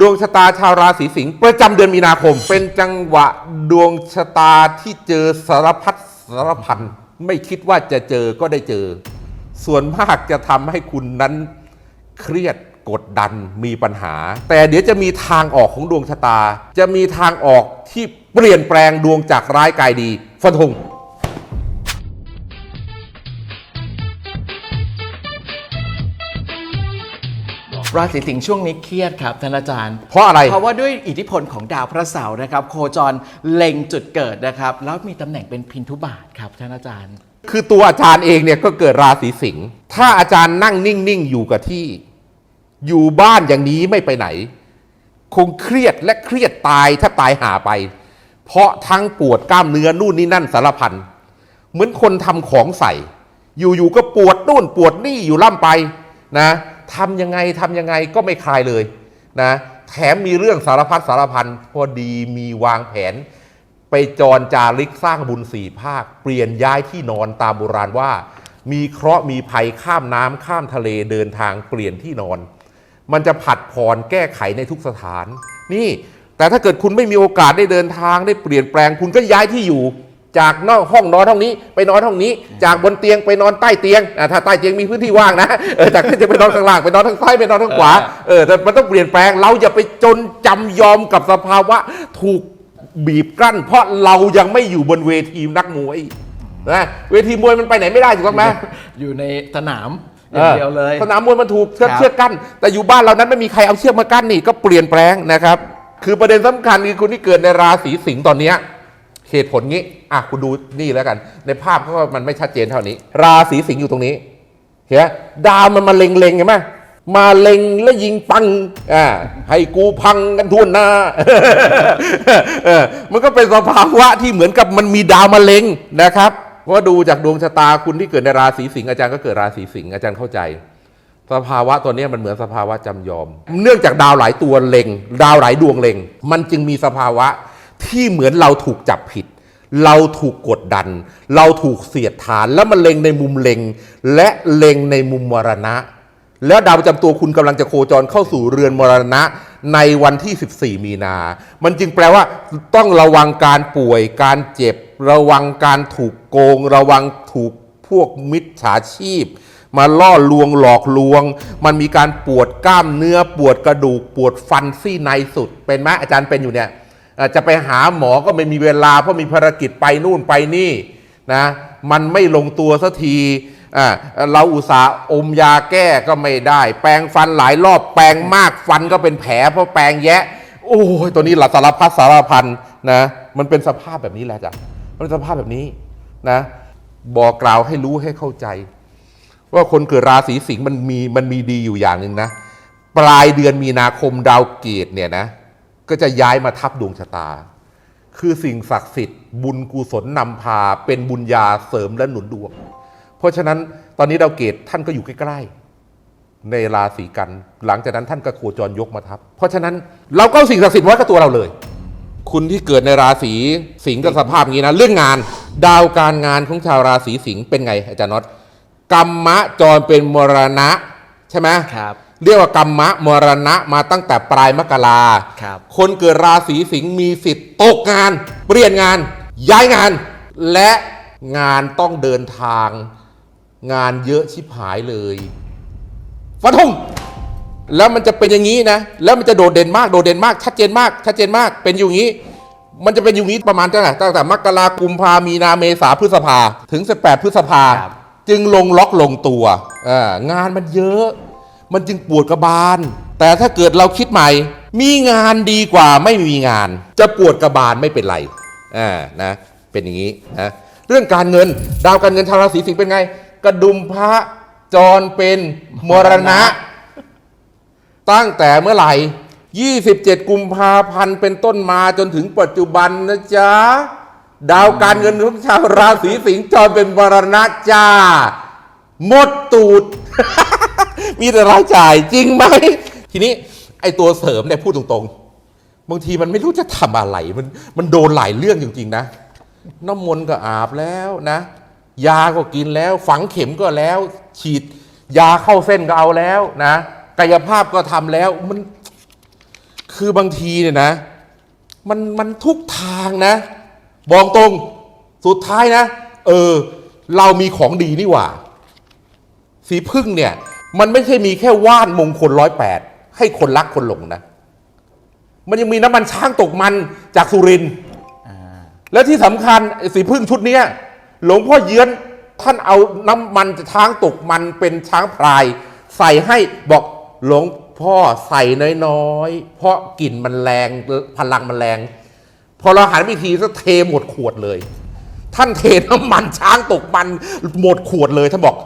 ดวงชะตาชาวราศีสิงห์ประจำเดือนมีนาคม เป็นจังหวะดวงชะตาที่เจอสารพัดสารพันไม่คิดว่าจะเจอก็ได้เจอ ส่วนมากจะทำให้คุณนั้นเครียดกดดันมีปัญหา แต่เดี๋ยวจะมีทางออกของดวงชะตา จะมีทางออกที่เปลี่ยนแปลงดวงจากร้ายกลายดีฟันธง ราศีสิงห์ช่วงนี้เครียดครับท่านอาจารย์ เพราะอะไร เพราะว่าด้วยอิทธิพลของดาวพระเสาร์นะครับ โคจรเล็งจุดเกิดนะครับ แล้วมีตำแหน่งเป็นพินทุบาทครับท่านอาจารย์ คือตัวอาจารย์เองเนี่ยก็เกิดราศีสิงห์ถ้าอาจารย์นั่งนิ่ง ๆ อยู่กับที่ อยู่บ้านอย่างนี้ไม่ไปไหน คงเครียดและเครียดตายถ้าตายหาไป เพราะทั้งปวดกล้ามเนื้อนู่นนี่นั่นสารพันเหมือนคนทำของใส่ อยู่ๆก็ปวดนู่นปวดนี่อยู่ล่ำไปนะ ทำยังไงทำยังไงก็ไม่คลายเลยนะแถมมีเรื่องสารพัดสารพันพอดีมีวางแผน ไปจรจาริกสร้างบุญสี่ภาค เปลี่ยนย้ายที่นอนตามโบราณว่า มีเคราะห์มีภัยข้ามน้ำข้ามทะเลเดินทางเปลี่ยนที่นอน มันจะผัดผ่อนแก้ไขในทุกสถาน นี่ แต่ถ้าเกิดคุณไม่มีโอกาสได้เดินทางได้เปลี่ยนแปลงคุณก็ย้ายที่อยู่ จากนอกห้องนอนห้องนี้ไปนอนห้องนี้ จากบนเตียงไปนอนใต้เตียงอะถ้าใต้เตียงมีพื้นที่ว่างนะเออจากที่จะไปนอนข้างล่างไปนอนทางซ้ายไปนอนทางขวาเออแต่มันต้องเปลี่ยนแปลงเราอย่าไปจนจำยอมกับสภาวะถูกบีบกลั้น เพราะเรายังไม่อยู่บนเวทีนักมวยนะเวทีมวยมันไปไหนไม่ได้ถูกต้องไหมอยู่ในสนามอย่างเดียวเลยสนามมวยมันถูกเชือกครับเชือกกั้น แต่อยู่บ้านเรานั้นไม่มีใครเอาเชือกมากั้นนี่ก็เปลี่ยนแปลงนะครับ คือประเด็นสำคัญคือคุณที่เกิดในราศีสิงห์ตอนเนี้ย เหตุผลงี้ อะคุณดูนี่แล้วกัน ในภาพก็มันไม่ชัดเจนเท่านี้ ราศีสิงห์อยู่ตรงนี้เห็นไหมดาวมันมาเล็งๆเห็นไหมมาเล็งแล้วยิงปังอ่าให้กูพังกันทั่วหน้ามันก็เป็นสภาวะที่เหมือนกับมันมีดาวมาเล็งนะครับเพราะว่าดูจากดวงชะตาคุณที่เกิดในราศีสิงห์อาจารย์ก็เกิดราศีสิงห์อาจารย์เข้าใจ สภาวะตัวนี้มันเหมือนสภาวะจำยอม เนื่องจากดาวหลายตัวเล็ง ดาวหลายดวงเล็ง มันจึงมีสภาวะ ที่เหมือนเราถูกจับผิด เราถูกกดดัน เราถูกเสียดทาน แล้วมันเล็งในมุมเล็ง และเล็งในมุมมรณะ แล้วดาวประจำตัวคุณกำลังจะโคจรเข้าสู่เรือนมรณะในวันที่ 14 มีนา มันจึงแปลว่าต้องระวังการป่วย การเจ็บ ระวังการถูกโกง ระวังถูกพวกมิจฉาชีพ มาล่อลวงหลอกลวง มันมีการปวดกล้ามเนื้อ ปวดกระดูก ปวดฟันซี่ในสุด เป็นไหมอาจารย์เป็นอยู่เนี่ย จะไปหาหมอก็ไม่มีเวลา เพราะมีภารกิจไปนู่นไปนี่นะมันไม่ลงตัวสักทีเราอุตส่าห์อมยาแก้ก็ไม่ได้ แปรงฟันหลายรอบแปรงมากฟันก็เป็นแผลเพราะแปรงแยะ โอ้ยตัวนี้หลัสารพัดสารพันนะมันเป็นสภาพแบบนี้แหละจ้ะมันเป็นสภาพแบบนี้นะบอกกล่าวให้รู้ให้เข้าใจ ว่าคนเกิดราศีสิงห์มันมีมันมีดีอยู่อย่างหนึ่งนะ ปลายเดือนมีนาคมดาวเกตเนี่ยนะ ก็จะย้ายมาทับดวงชะตา คือสิ่งศักดิ์สิทธิ์บุญกุศลนำพาเป็นบุญญาเสริมและหนุนดวง เพราะฉะนั้นตอนนี้ดาวเกตท่านก็อยู่ใกล้ๆในราศีกัน หลังจากนั้นท่านก็โคจรยกมาทับ เพราะฉะนั้นเราก็สิ่งศักดิ์สิทธิ์ไว้กับตัวเราเลย คุณที่เกิดในราศีสิงห์ก็สภาพอย่างนี้นะเรื่องงาน ดาวการงานของชาวราศีสิงห์เป็นไงอาจารย์น็อตกรรมะจรเป็นมรณะใช่ไหมครับ เรียกว่ากรรมะมรณะมาตั้งแต่ปลายมกราครับคนเกิดราศีสิงห์มีสิทธิ์ตกงาน เปลี่ยนงาน ย้ายงาน และงานต้องเดินทาง งานเยอะชิบหายเลยฟันธงแล้วมันจะเป็นอย่างนี้นะ แล้วมันจะโดดเด่นมาก โดดเด่นมาก ชัดเจนมาก ชัดเจนมาก เป็นอยู่อย่างนี้ มันจะเป็นอยู่อย่างนี้ประมาณเท่าไหร่ตั้งแต่มกรากุมภามีนาเมษาพฤษภา ถึง 18 พฤษภาครับจึงลงล็อกลงตัวอ่างานมันเยอะ มันจึงปวดกระบาล แต่ถ้าเกิดเราคิดใหม่ มีงานดีกว่าไม่มีงาน จะปวดกระบาลไม่เป็นไรอ่านะเป็นอย่างนี้นะเรื่องการเงินดาวการเงินชาวราศีสิงห์เป็นไง กระดุมพระจรเป็นมรณะ ตั้งแต่เมื่อไหร่ 27 กุมภาพันธ์เป็นต้นมาจนถึงปัจจุบันนะจ๊ะ ดาวการเงินของชาวราศีสิงห์จรเป็นมรณะจ้า หมดตูด มีแต่รายจ่ายจริงไหม ทีนี้ไอตัวเสริมเนี่ยพูดตรงๆ บางทีมันไม่รู้จะทำอะไรมันมันโดนหลายเรื่องจริงๆนะ น้ำมนต์ก็อาบแล้วนะ ยาก็กินแล้ว ฝังเข็มก็แล้ว ฉีด ยาเข้าเส้นก็เอาแล้วนะ กายภาพก็ทำแล้วมันคือบางทีเนี่ยนะมันมันทุกทางนะ บอกตรงสุดท้ายนะ เออ เรามีของดีนี่หว่า สีพึ่งเนี่ย มันไม่ใช่มีแค่ว่านมงคลร้อยแปดให้คนรักคนหลงนะ มันยังมีน้ำมันช้างตกมันจากสุรินทร์อ่าแล้วที่สำคัญไอ้สีพึ่งชุดเนี้ยหลวงพ่อเยือนท่านเอาน้ำมันช้างตกมันเป็นช้างพลาย ใส่ให้บอกหลวงพ่อใส่น้อยๆ เพราะกลิ่นมันแรงพลังมันแรง พอเราหันไปทีก็เทหมดขวดเลย ท่านเทน้ำมันช้างตกมันหมดขวดเลยท่านบอก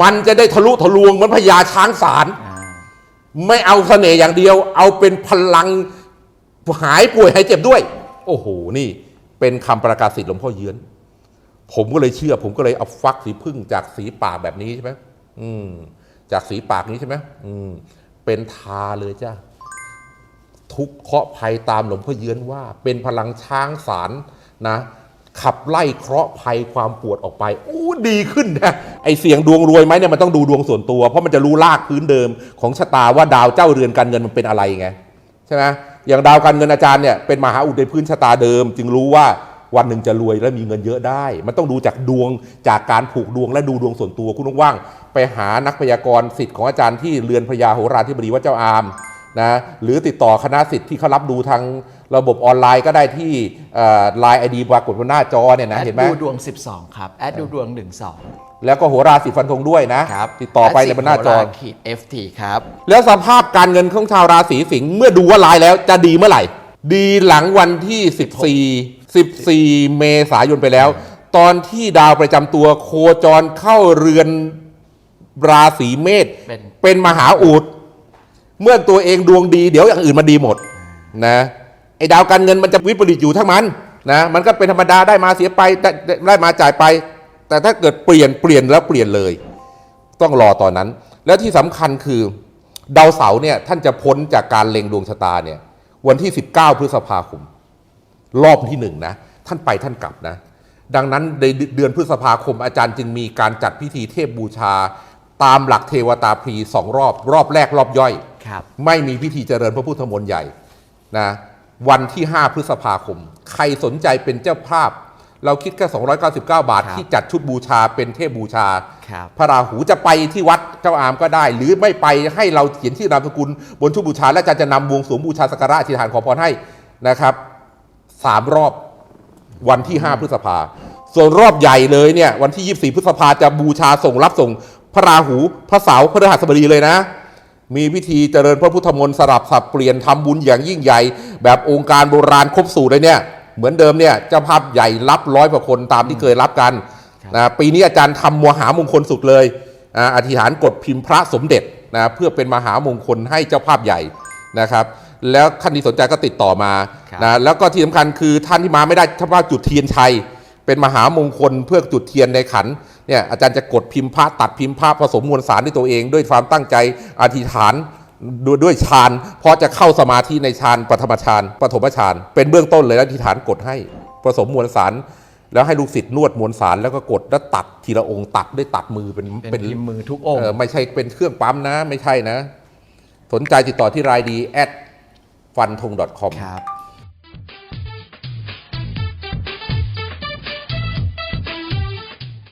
มันจะได้ทะลุทะลวงเหมือนพญาช้างสารอ่าไม่เอาเสน่ห์อย่างเดียว เอาเป็นพลังหายป่วยหายเจ็บด้วย โอ้โหนี่เป็นคำประกาศสิทธิ์หลวงพ่อเยือน ผมก็เลยเชื่อ ผมก็เลยเอาฟักสีพึ่งจากสีปากแบบนี้ใช่ไหมอืม จากสีปากนี้ใช่ไหมอืม เป็นทาเลยจ้าทุกข์เคราะห์ภัยตามหลวงพ่อเยือนว่า เป็นพลังช้างสารนะขับไล่เคราะห์ภัยความปวดออกไป โอ้ดีขึ้นนะ ไอเสียงดวงรวยไหมเนี่ยมันต้องดูดวงส่วนตัว เพราะมันจะรู้ลากพื้นเดิมของชะตาว่าดาวเจ้าเรือนการเงินมันเป็นอะไรไงใช่ไหมอย่างดาวการเงินอาจารย์เนี่ยเป็นมหาอุดในพื้นชะตาเดิม จึงรู้ว่าวันหนึ่งจะรวยและมีเงินเยอะได้ มันต้องดูจากดวงจากการผูกดวงและดูดวงส่วนตัวคุณว่างไปหานักพยากรณ์สิทธิ์ของอาจารย์ที่เรือนพญาโหราธิบดีวัดเจ้าอามนะหรือติดต่อคณะสิทธิ์ที่เขารับดูทางระบบออนไลน์ก็ได้ที่ไลน์ไอดีปรากฏบนหน้าจอเนี่ยนะเห็นไหมดูดวง 12 ครับ แอดดูดวง 12 แล้วก็โหราสิฟันธงด้วยนะครับติดต่อไปในบนหน้าจอแดสิโหรขีด FT ครับ แล้วสภาพการเงินของชาวราศีสิงห์เมื่อดูว่าลายแล้วจะดีเมื่อไหร่ ดีหลังวันที่ 14 14 เมษายนไปแล้ว ตอนที่ดาวประจำตัวโคจรเข้าเรือนราศีเมษเป็นเป็นมหาอุดเมื่อตัวเองดวงดีเดี๋ยวอย่างอื่นมันดีหมดนะไอ้ดาวการเงินมันจะวิปริตอยู่ทั้งมันนะมันก็เป็นธรรมดาได้มาเสียไปได้ได้มาจ่ายไป แต่ถ้าเกิดเปลี่ยนเปลี่ยนแล้วเปลี่ยนเลย ต้องรอตอนนั้น แล้วที่สำคัญคือดาวเสาร์เนี่ยท่านจะพ้นจากการเล็งดวงชะตาเนี่ยวันที่ 19 พฤษภาคม รอบที่หนึ่งนะท่านไปท่านกลับนะ ดังนั้นในเดือนพฤษภาคมอาจารย์จึงมีการจัดพิธีเทพบูชา ตามหลักเทวตาพรีสองรอบ รอบแรกรอบย่อยครับไม่มีพิธีเจริญพระพุทธมนต์ใหญ่นะวันที่ 5 พฤษภาคม ใครสนใจเป็นเจ้าภาพ เราคิดแค่ 299 บาทครับที่จัดชุดบูชาเป็นเทพบูชาครับพระราหูจะไปที่วัดเจ้าอามก็ได้ หรือไม่ไปให้เราเขียนชื่อนามสกุล บนชุดบูชา และอาจารย์จะนำบวงสรวงบูชาสักการะอธิษฐานขอพรให้นะครับสามรอบวันที่ 5 พฤษภา ส่วนรอบใหญ่เลยเนี่ยวันที่ 24 พฤษภาจะบูชาส่งรับส่ง พระราหู พระเสาร์พระฤหัสบดีเลยนะ มีพิธีเจริญพระพุทธมนต์สลับสับเปลี่ยนทำบุญอย่างยิ่งใหญ่ แบบองค์การโบราณครบสูตรเลยเนี่ย เหมือนเดิมเนี่ยเจ้าภาพใหญ่รับร้อยกว่าคนตามที่เคยรับกันครับนะปีนี้อาจารย์ทำมหามงคลสุดเลยอ่าอธิษฐานกดพิมพ์พระสมเด็จนะเพื่อเป็นมหามงคลให้เจ้าภาพใหญ่นะครับ แล้วท่านที่สนใจก็ติดต่อมาครับนะแล้วก็ที่สำคัญคือท่านที่มาไม่ได้ถ้าว่าจุดเทียนชัย เป็นมหามงคลเพื่อจุดเทียนในขันเนี่ยอาจารย์จะกดพิมพ์พระตัดพิมพ์พระผสมมวลสารด้วยตัวเอง ด้วยความตั้งใจอธิษฐาน ด้วยด้วยฌานเพราะจะเข้าสมาธิในฌานปฐมฌานปฐมฌานเป็นเบื้องต้นเลยแล้วอธิษฐานกดให้ผสมมวลสารแล้วให้ลูกศิษย์นวดมวลสารแล้วก็กดแล้วตัดทีละองค์ตัดด้วยตัดมือเป็นเป็นพิมพ์มือทุกองค์เออไม่ใช่เป็นเครื่องปั๊มนะ ไม่ใช่นะ สนใจติดต่อที่รายดี at ฟันธง .com ครับ